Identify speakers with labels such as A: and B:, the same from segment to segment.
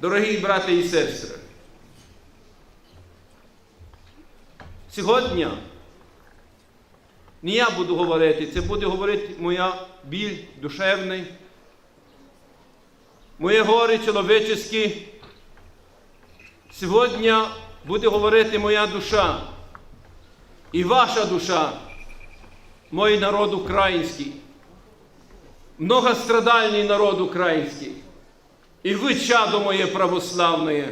A: Дорогі брати і сестри, сьогодні не я буду говорити, це буде говорити моя біль душевний, моє горе чоловічеське. Сьогодні буде говорити моя душа і ваша душа, мой народ український, многострадальний народ український. І ви, чадо моє православне,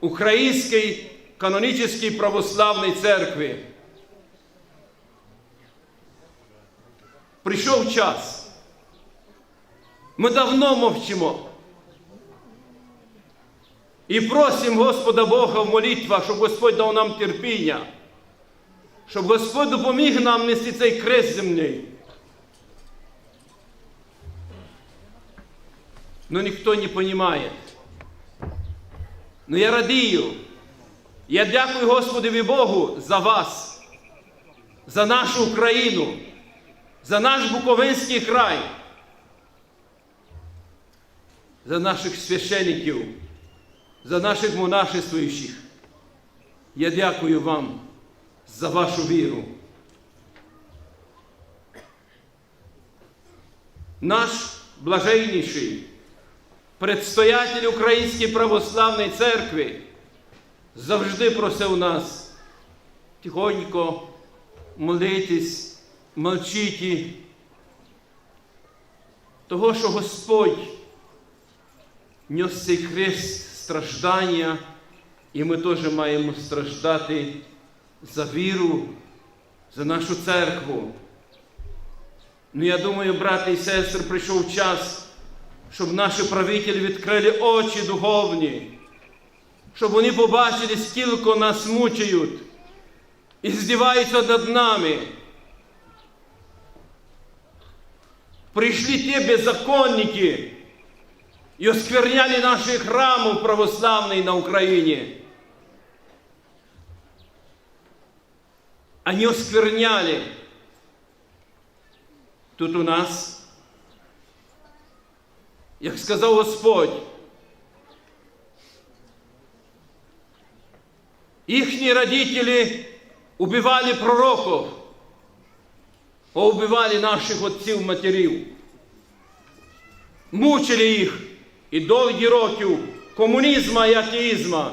A: Української канонічної православної церкви. Прийшов час. Ми давно мовчимо. І просимо Господа Бога в молитвах, щоб Господь дав нам терпіння, щоб Господь допоміг нам нести цей крест земний. Но никто не понимает. Но я радію. Я дякую Господові Богу за вас, за нашу Україну, за наш Буковинський край, за наших священиків, за наших монашествуючих. Я дякую вам за вашу віру. Наш блажейніший предстоятель Української православної церкви завжди просив нас тихонько молитись, мовчити, того, що Господь нес цей хрест страждання, і ми теж маємо страждати за віру, за нашу церкву. Ну, я думаю, брати і сестри, прийшов час, щоб наші правителі відкрили очі духовні, щоб вони побачили, скільки нас мучають і здіваються над нами. Прийшли ті беззаконники і оскверняли наші храми православні на Україні. Они оскверняли. Тут у нас, як сказав Господь, їхні родителі убивали пророків, а убивали наших отців матерів, мучили їх і довгі років комунізму і атеїзму.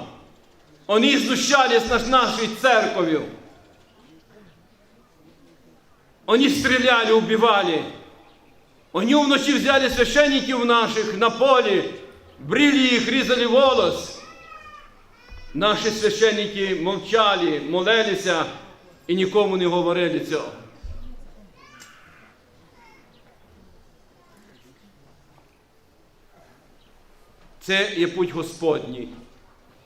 A: Вони знущались над нашою церков'ю. Они стреляли, убивали. Они вночі взяли священників наших на полі, брили їх, різали волос. Наші священники мовчали, молилися і нікому не говорили цього. Це є путь Господній,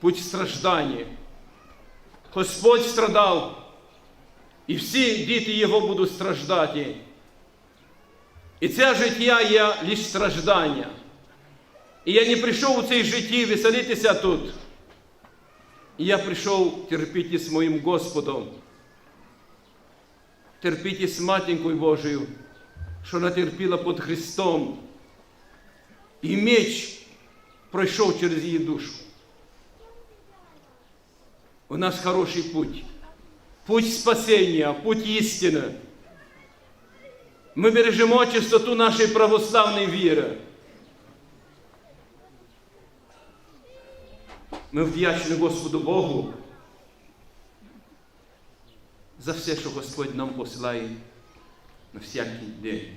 A: путь страждання. Господь страдав. І всі діти Його будуть страждати. І це життя є лише страждання. І я не прийшов у цій житті веселитися тут. І я прийшов терпіти з моїм Господом, терпіти з Матінкою Божою, що натерпіла під Христом. І меч пройшов через її душу. У нас хороший путь путь спасения, путь істини. Ми бережемо чистоту нашої православної віри. Ми вдячні Господу Богу за все, що Господь нам посилає на всякий день.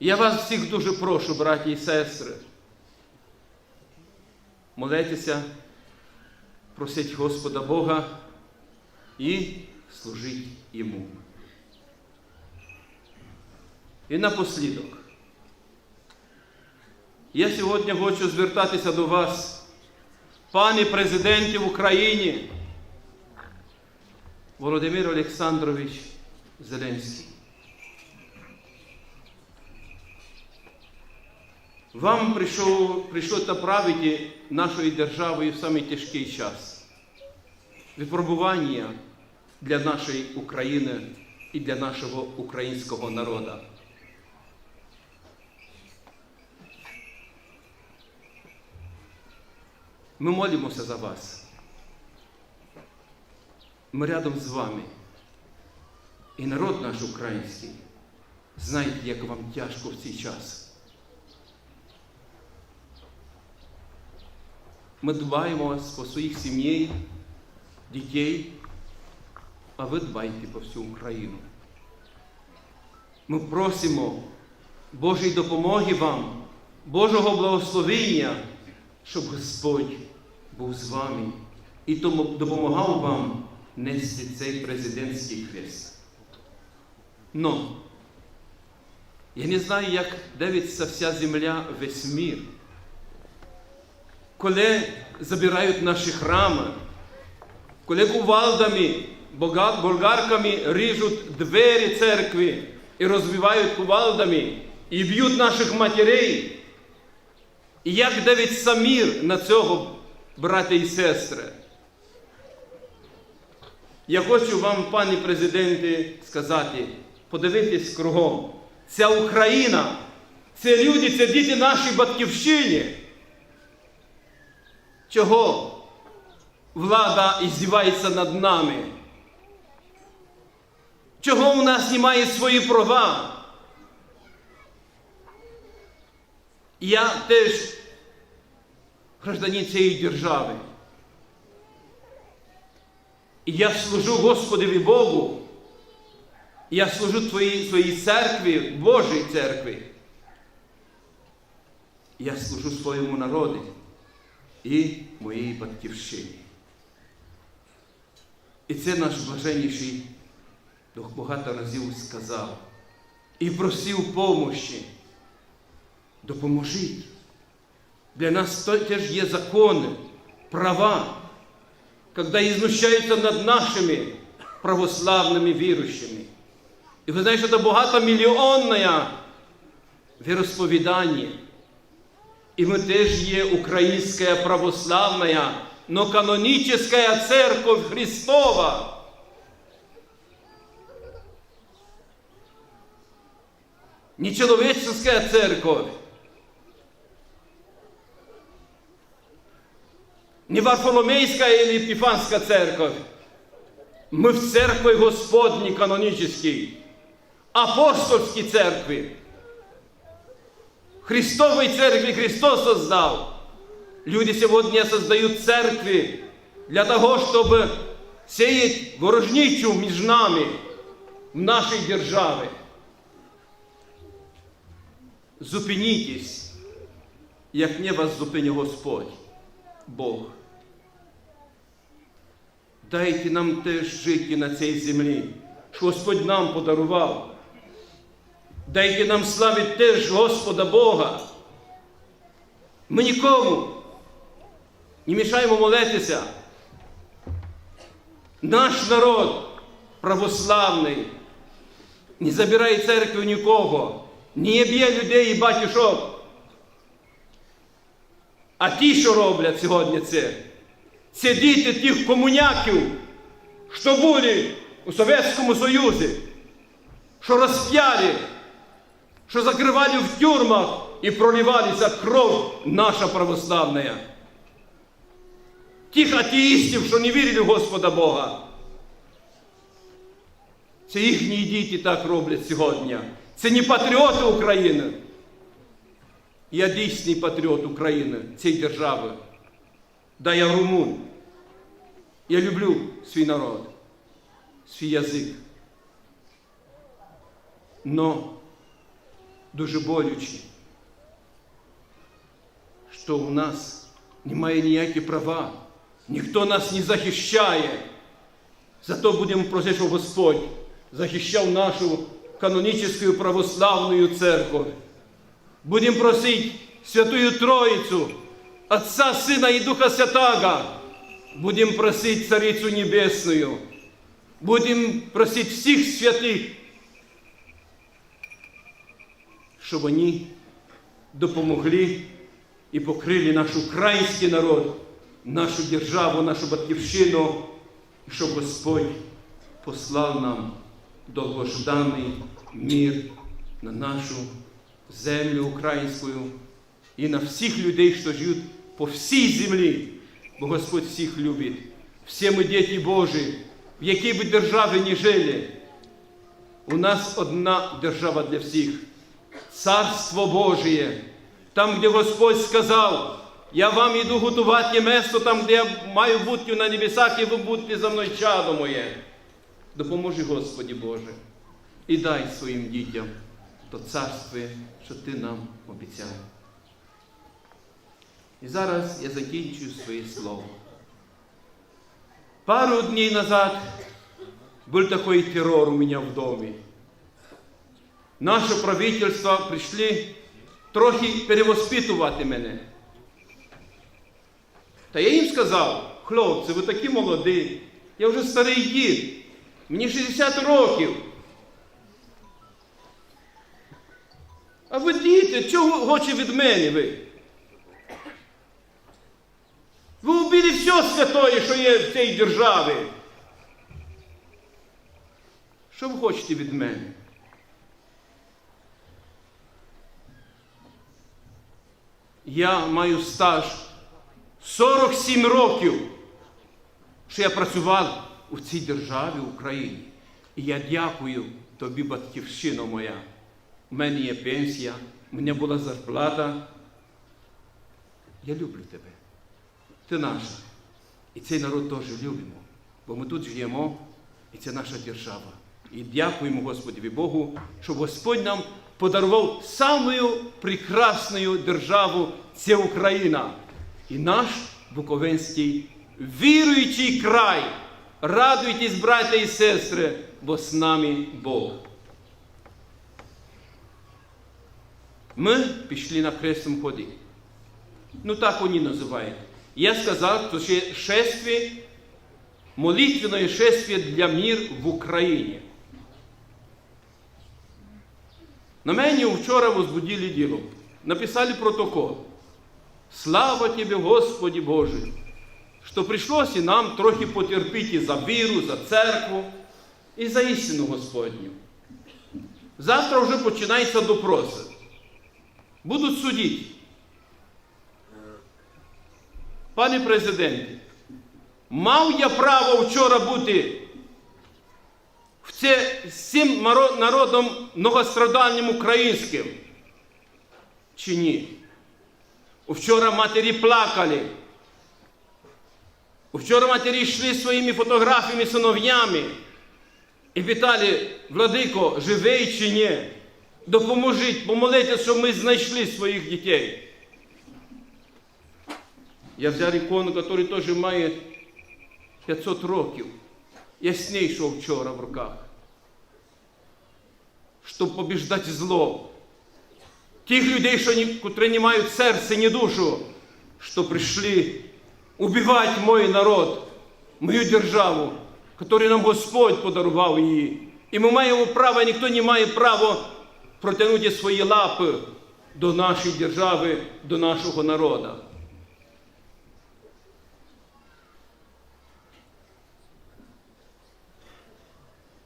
A: Я вас всіх дуже прошу, браті і сестри, молитися, просить Господа Бога і служить Йому. І напослідок. Я сьогодні хочу звертатися до вас, пане президенті в Україні, Володимир Олександрович Зеленський. Вам прийшов, прийшло правити нашою державою в самий час. Випробування для нашої України і для нашого українського народу. Ми молимося за вас. Ми рядом з вами. І народ наш український знає, як вам тяжко в цей час. Ми дбаємо вас по своїх сім'ї, дітей а ви дбайте по всю Україну. Ми просимо Божої допомоги вам, Божого благословення, щоб Господь був з вами і тому допомагав вам нести цей президентський хрест. Но я не знаю, як дивиться вся земля, весь мір. Коли забирають наші храми, коли кувалдами, болгарками ріжуть двері церкви і розбивають кувалдами, і б'ють наших матерей. І як дивиться мір на цього, брати і сестри? Я хочу вам, пані президенте, сказати, подивитись кругом. Ця Україна, це люди, це діти нашої батьківщини. Чого влада іздівається над нами? Чого у нас немає свої права? Я теж гражданин цієї держави. І я служу Господові Богу. Я служу твоїй, церкві, Божій церкві. Я служу своєму народу і моїй батьківщині. І це наш блаженніший Дух багато разів сказав і просив помощі. Допоможіть. Для нас теж є закони, права, когда знущаються над нашими православними віруючими. І ви знаєте, це багатомільйонне віросповідання. І ми теж є українська православна, но каноническая церковь Христова. Не человеческая церковь. Не Варфоломейская или Епифанская церковь. Мы в церкви Господній каноническій, апостольській церкві. Христовой церкви Христос создал. Люди сегодня создают церкви для того, чтобы сеять ворожничу між нами в нашій державі. Зупинітесь, як не вас зупині Господь, Бог. Дайте нам теж жити на цій землі, що Господь нам подарував. Дайте нам славити теж Господа Бога. Ми нікому не мішаємо молитися. Наш народ православний не забирає церкву нікого, не б'є людей і батюшок. А ті, що роблять сьогодні це, це діти тих комуняків, що були у Совєтському Союзі, що розп'яли, що закривали в тюрмах і проливалася кров наша православна. Тих атеїстів, що не вірили в Господа Бога. Це їхні діти так роблять сьогодні. Це не патріоти України. Я дійсний патріот України, цієї держави. Да, я румун. Я люблю свій народ, свій язик. Но дуже болюче, що у нас немає ніякі права, ніхто нас не захищає. Зато будемо просити, щоб Господь захищав нашу канонічну православну церкву. Будемо просити Святую Троїцю, Отца, Сина і Духа Святаго. Будемо просити Царицю Небесную. Будемо просити всіх святих, щоб вони допомогли і покрили наш український народ, нашу державу, нашу батьківщину, щоб Господь послав нам довгожданий мир на нашу землю українську і на всіх людей, що живуть по всій землі. бо Господь всіх любить. Всі ми діти Божі, в якій би державі не жили. У нас одна держава для всіх. Царство Божие. Там, де Господь сказав, я вам іду готувати місто там, де я маю бути на небесах, і ви будете за мною чадо моє. Допоможи, Господі Боже, і дай своїм дітям то царство, що Ти нам обіцяв. І зараз я закінчую своє слово. Пару днів назад був такий террор у мене в домі. Наше правительство прийшли трохи перевоспитувати мене. Та я їм сказав, хлопці, ви такі молоді, я вже старий дід, мені 60 років. А ви діти, чого хоче від мене ви? Ви убили все святое, що є в цій державі. Що ви хочете від мене? Я маю стаж 47 років, що я працював у цій державі Україні. І я дякую тобі, батьківщина моя. У мене є пенсія, у мене була зарплата. Я люблю тебе. Ти наша. І цей народ теж любимо, бо ми тут живемо, і це наша держава. І дякуємо Господові Богу, що Господь нам подарував самою прекрасною державу це Україна. І наш Буковинський віруючий край. Радуйтесь, браття і сестри, бо з нами Бог. Ми пішли на хрестом ході. Ну так вони називають. Я сказав, що це шествие, молитвенное шествие для мир в Україні. На мене вчора возбудили діло. Написали протокол. Слава Тебе, Господи Боже, що прийшлося нам трохи потерпіти за віру, за церкву і за істину Господню. Завтра вже починається допроси. Будуть судити. Пане президенте, мав я право вчора бути в це, з народом многострадальним українським? Чи ні? Вчора матері плакали. Вчора матері йшли своїми фотографіями, синов'ями і питали, Владико, живий чи ні? Допоможіть, помолитесь, щоб ми знайшли своїх дітей. Я взяв ікону, який теж має 500 років. Я з вчора в руках. Щоб побіждати зло. Тих людей, що не мають серця, ні душу, що прийшли убивати мой народ, мою державу, яку нам Господь подарував її. І ми маємо право, ніхто не має права протягнути свої лапи до нашої держави, до нашого народу.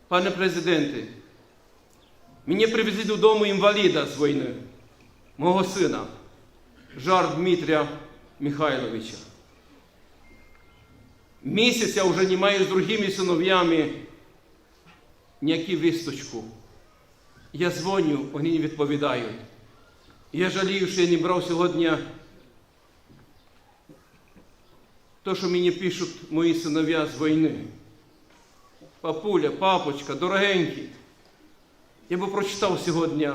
A: Пане президенте, мені привезли додому інваліда з війни, мого сина, Жар Дмитрія Михайловича. Місяця вже не маю з другими синов'ями ніякі висточку. Я дзвоню, вони не відповідають. Я жалію, що я не брав сьогодні то, що мені пишуть мої синов'я з війни. Папуля, папочка, дорогенький. Я би прочитав сьогодні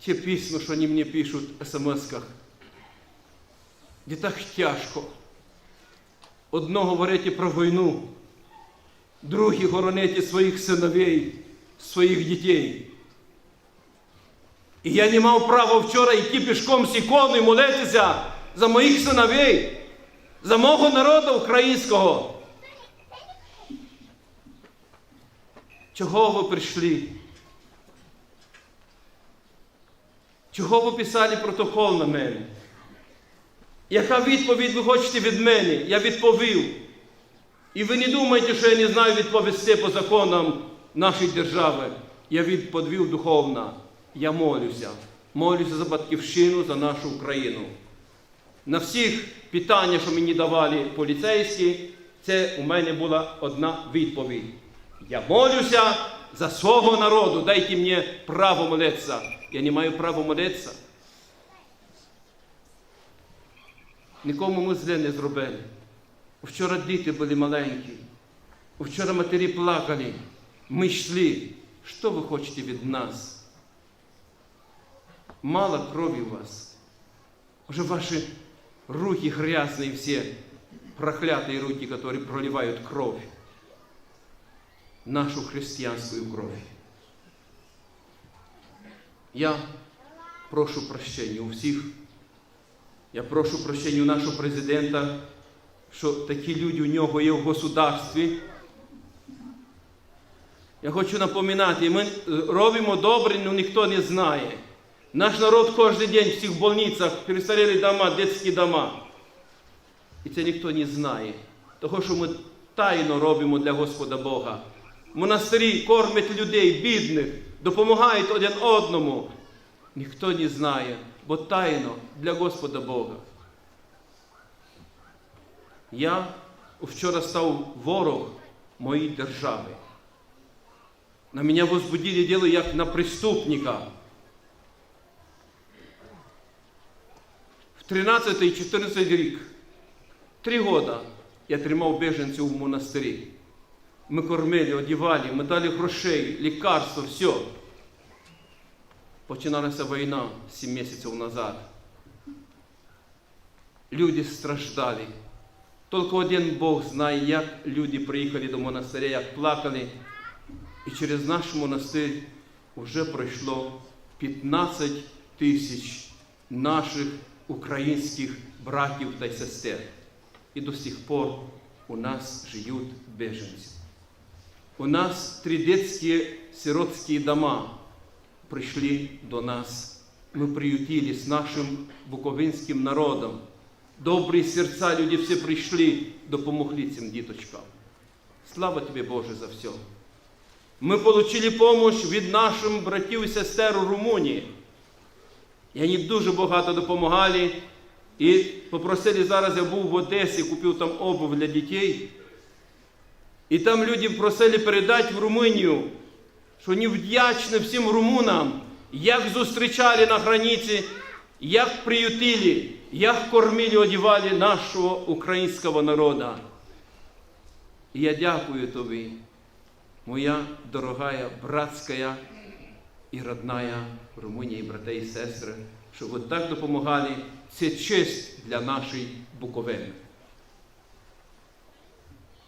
A: ті письма, що вони мені пишуть в смс-ках. Де так тяжко. Одно говорити про війну, другі гороните своїх синовей, своїх дітей. І я не мав права вчора йти пішком з іконою молитися за моїх синовей, за мого народу українського. Чого ви прийшли? Чого ви писали протокол на мене? Яка відповідь ви хочете від мене? Я відповів. І ви не думайте, що я не знаю відповісти по законам нашої держави. Я відповів духовно. Я молюся. Молюся за батьківщину, за нашу Україну. На всіх питання, що мені давали поліцейські, це у мене була одна відповідь. Я молюся за свого народу, дайте мені право молитися. Я не маю права молитися. Нікому ми зле не зробили. Вчора діти були маленькі. Вчора матері плакали. Ми йшли. Що ви хочете від нас? Мало крові у вас. Уже ваши руки грязные все, проклятые руки, которые проливают кровь. Нашу христианскую кровь. Я прошу прощения у всіх. Я прошу прощення у нашого президента, що такі люди у нього є в государстві. Я хочу напоминати, ми е, робимо добре, але ніхто не знає. Наш народ кожен день в цих больницях, перестарілі дома, дитячі дома. І це ніхто не знає. Того, що ми тайно робимо для Господа Бога. Монастирі кормять людей, бідних, допомагають один одному. Ніхто не знає, бо тайно для Господа Бога. Я вчора став ворог моєї держави. На мене возбудили діло як на преступника. В 13-14 рік, три года я тримав біженців в монастирі. Ми кормили, одівали, ми дали грошей, лікарства, все. Починалася війна 7 місяців назад. Люди страждали. Тільки один Бог знає, як люди приїхали до монастиря, як плакали. І через наш монастир вже пройшло 15 тисяч наших українських братів та сестер. І до сих пор у нас живуть біженці. У нас три детские сиротские дома пришли до нас. Мы приютили с нашим буковинським народом. Добрі серця люди всі прийшли, допомогли цим діточкам. Слава тобі, Боже, за все. Ми отримали допомогу від наших братів і сестер у Румунії. І вони дуже багато допомагали. І попросили зараз, я був в Одесі, купив там обув для дітей. І там люди просили передати в Румунію, що вони вдячні всім румунам, як зустрічали на границі, як приютили, як кормили, одівали нашого українського народу. І я дякую тобі, моя дорогая братська і родная Румунія, брати і сестри, що ви так допомагали. Це честь для нашої Буковини.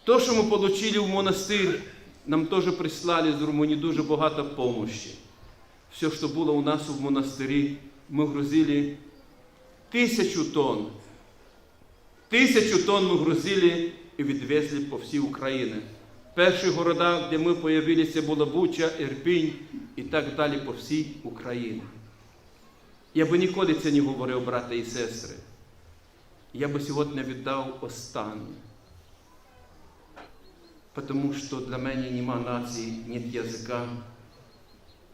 A: То, що ми отримали в монастир, нам теж прислали з Румунії дуже багато помощи. Все, що було у нас в монастирі, ми грузили тисячу тонн. Тисячу тонн ми грузили і відвезли по всій Україні. Перші города, де ми з'явилися, була Буча, Ірпінь і так далі по всій Україні. Я би ніколи це не говорив, брати і сестри. Я би сьогодні віддав останнє. Потому що для мене нема нації, нет язика,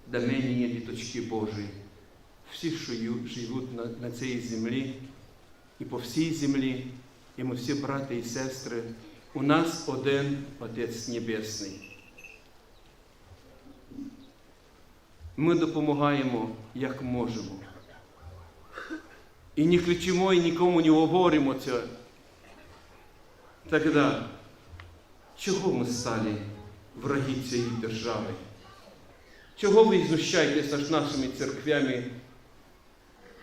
A: для мене є діточки Божі. Всі, що живуть на, на цій землі і по всій землі, і ми всі брати і сестри, у нас один Отець Небесний. Ми допомагаємо, як можемо. І не кричимо, і нікому не говоримо це. Тогда чого ми стали враги цієї держави? Чого ви знущаєтесь над нашими церквями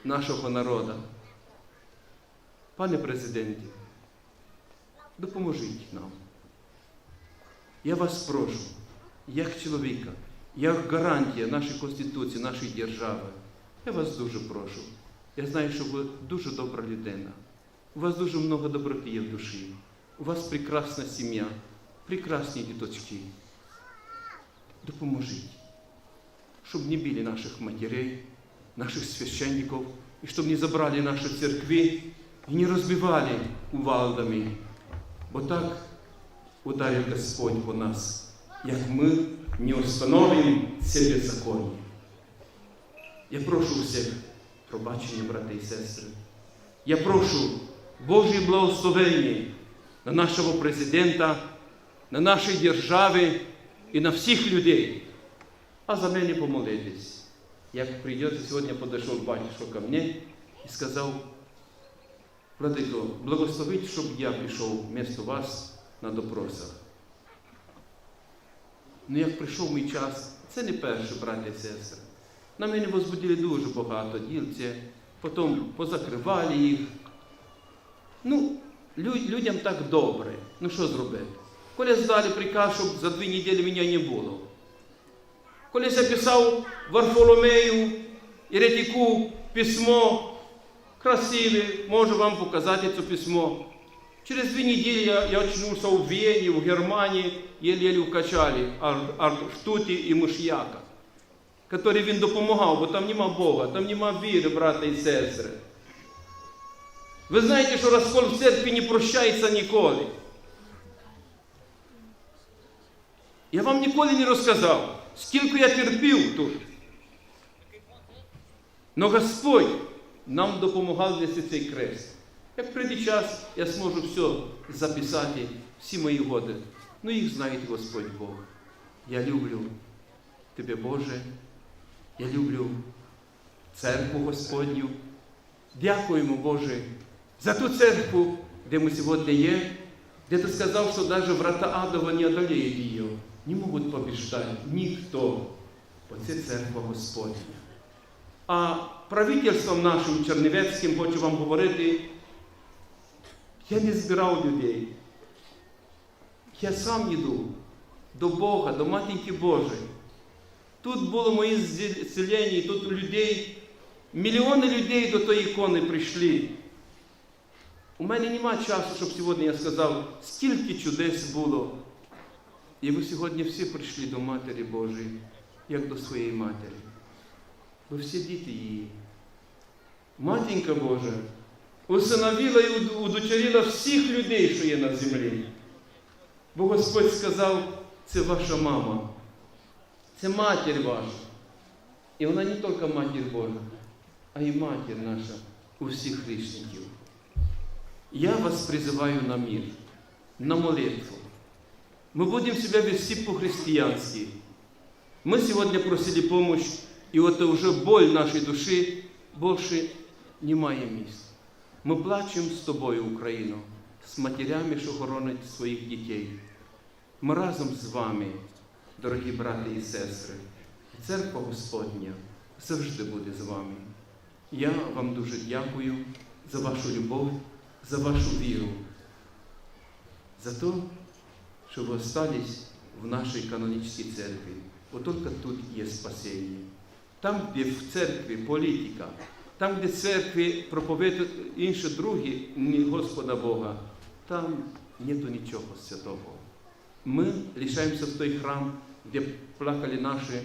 A: нашого народу? Пане президенте, допоможіть нам. Я вас прошу, як чоловіка, як гарантія нашої Конституції, нашої держави. Я вас дуже прошу. Я знаю, що ви дуже добра людина. У вас дуже много доброти є в душі. У вас прекрасна сім'я, прекрасні діточки. Допоможіть, щоб не били наших матерей, наших священників, і щоб не забрали наші церкви і не розбивали увалдами. Бо так ударив Господь по нас, як ми не установимо це беззаконня. Я прошу всіх пробачення, брати і сестри. Я прошу Божі благословення на нашого президента, на нашій державі і на всіх людей. А за мене помолитесь. Як прийдете, сьогодні подійшов батюшко ко мне і сказав, Владико, благословіть, щоб я пішов вместо вас на допросах. Ну, як прийшов мій час, це не перше, браття і сестри. На мене возбудили дуже багато діл, це потім позакривали їх. Ну, людям так добре. Ну що зробити? Коли здали приказ, щоб за дві неділі мене не було. Коли я писав Варфоломею і Ретіку письмо красиве, можу вам показати це письмо. Через дві неділі я, я очнувся у Вені, в Германії, єлі-єлі вкачали Арштуті і Миш'яка, який він допомагав, бо там нема Бога, там нема віри, брата і сестри. Ви знаєте, що розкол в церкві не прощається ніколи. Я вам ніколи не розказав, скільки я терпів тут. Но Господь нам допомагав нести цей крест. Як прийде час, я зможу все записати, всі мої годи. Ну їх знає Господь Бог. Я люблю Тебе, Боже. Я люблю церкву Господню. Дякуємо, Боже, за ту церкву, де ми сьогодні є, де ти сказав, що навіть врата Адова не одолеють її. Не можуть побіждати ніхто, бо це церква Господня. А правительством нашим Чернівецьким хочу вам говорити, я не збирав людей. Я сам йду до Бога, до Матінки Божої. Тут було мої зцілення, тут людей, мільйони людей до тої ікони прийшли. У мене нема часу, щоб сьогодні я сказав, скільки чудес було. І ви сьогодні всі прийшли до Матері Божої, як до своєї матері. Ви всі діти її. Матінка Божа усиновила і уд- удочерила всіх людей, що є на землі. Бо Господь сказав, це ваша мама, це матір ваша. І вона не тільки матір Божа, а й матір наша у всіх грішників. Я вас призываю на мир, на молитву. Мы будем себя вести по-христиански. Мы сегодня просили помощь, и вот это уже боль нашей души больше немає місць. Ми плачемо з тобою, Україно, з матерями, що хоронять своїх дітей. Ми разом з вами, дорогі брати і сестри. Церква Господня завжди буде з вами. Я вам дуже дякую за вашу любов, за вашу віру, за те, что вы остались в нашей канонической церкви. Вот только тут есть спасение. Там, де в церкві політика, там, де в церкві проповідують інші другі, не Господа Бога, там нету нічого святого. Ми лишаємося в той храм, де плакали наші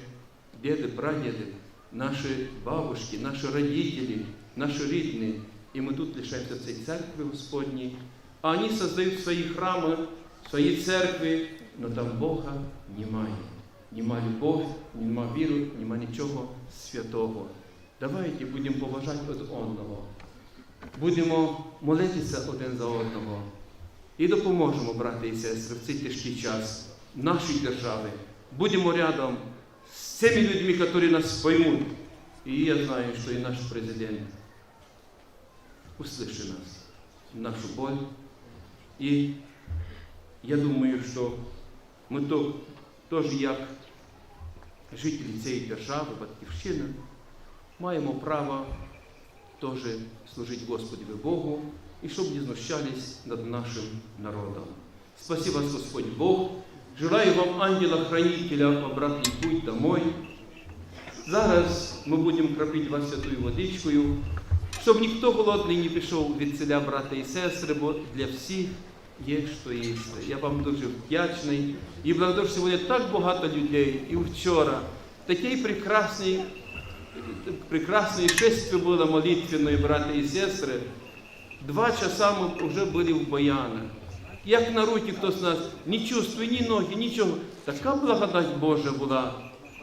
A: діди, прадіди, наші бабушки, наші родителі, наші рідні. І ми тут лишаємося в цій церкві Господній, а вони создають свої храми, свої церкви, але там Бога немає. Нема любов, нема віри, нема нічого святого. Давайте будемо поважати один одного. Будемо молитися один за одного. І допоможемо, брати і сестри, в цей тяжкий час нашій держави. Будемо рядом з цими людьми, які нас поймуть. І я знаю, що і наш президент услышит нас, нашу боль. І я думаю, що ми то, теж як жителі цієї держави, батьківщини, маємо право теж служити Господові Богу і щоб не знущались над нашим народом. Спасибо вас, Господь Бог. Желаю вам ангела-хранителя обратний путь домой. Зараз ми будемо крапити вас святою водичкою, щоб ніхто голодний не пішов від селя брата і сестри, бо для всіх є що їсти. Я вам дуже вдячний. І благодарю, сьогодні так багато людей, і вчора такий прекрасний, прекрасне шествие було молитвенної брати і сестри. Два часа ми вже були в Боянах. Як на руки хто з нас ні чувствує, ні ноги, нічого. Така благодать Божа була.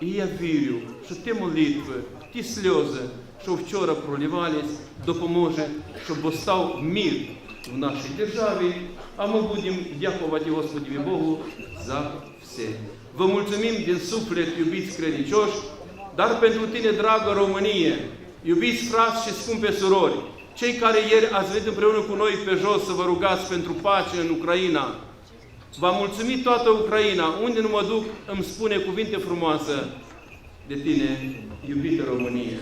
A: І я вірю, що ті молитви, ті сльози, що вчора проливались, допоможе, щоб постав мир в нашій державі, а ми будемо дякувати Господові Богу за все. Vă mulțumim din suflet, iubiți credincioși, dar pentru tine, dragă Românie, iubiți frați și scumpe surori, cei care ieri ați venit împreună cu noi pe jos să vă rugați pentru pace în Ucraina, Va mulțumi toată Ucraina. Unde nu mă duc, îmi spune cuvinte frumoase de tine, iubită Românie.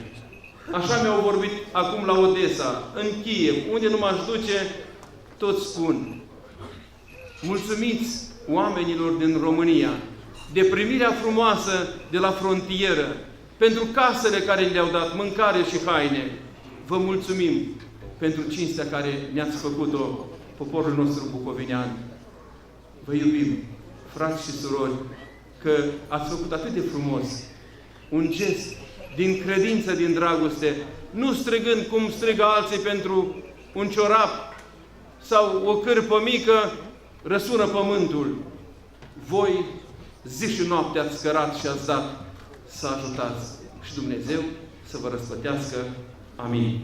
A: Așa mi-au vorbit acum la Odessa, în Kiev, unde nu m-aș duce, tot spun. Mulțumiți oamenilor din România de primirea frumoasă de la frontieră, pentru casele care le-au dat, mâncare și haine. Vă mulțumim pentru cinstea care ne-ați făcut-o poporul nostru bucovinean. Vă iubim, frați și surori, că ați făcut atât de frumos un gest din credință, din dragoste, nu strigând cum strigă alții pentru un ciorap sau o cârpă mică, răsună pământul. Voi zi și noapte ați cărat și ați dat să ajutați și Dumnezeu să vă răsplătească. Amin.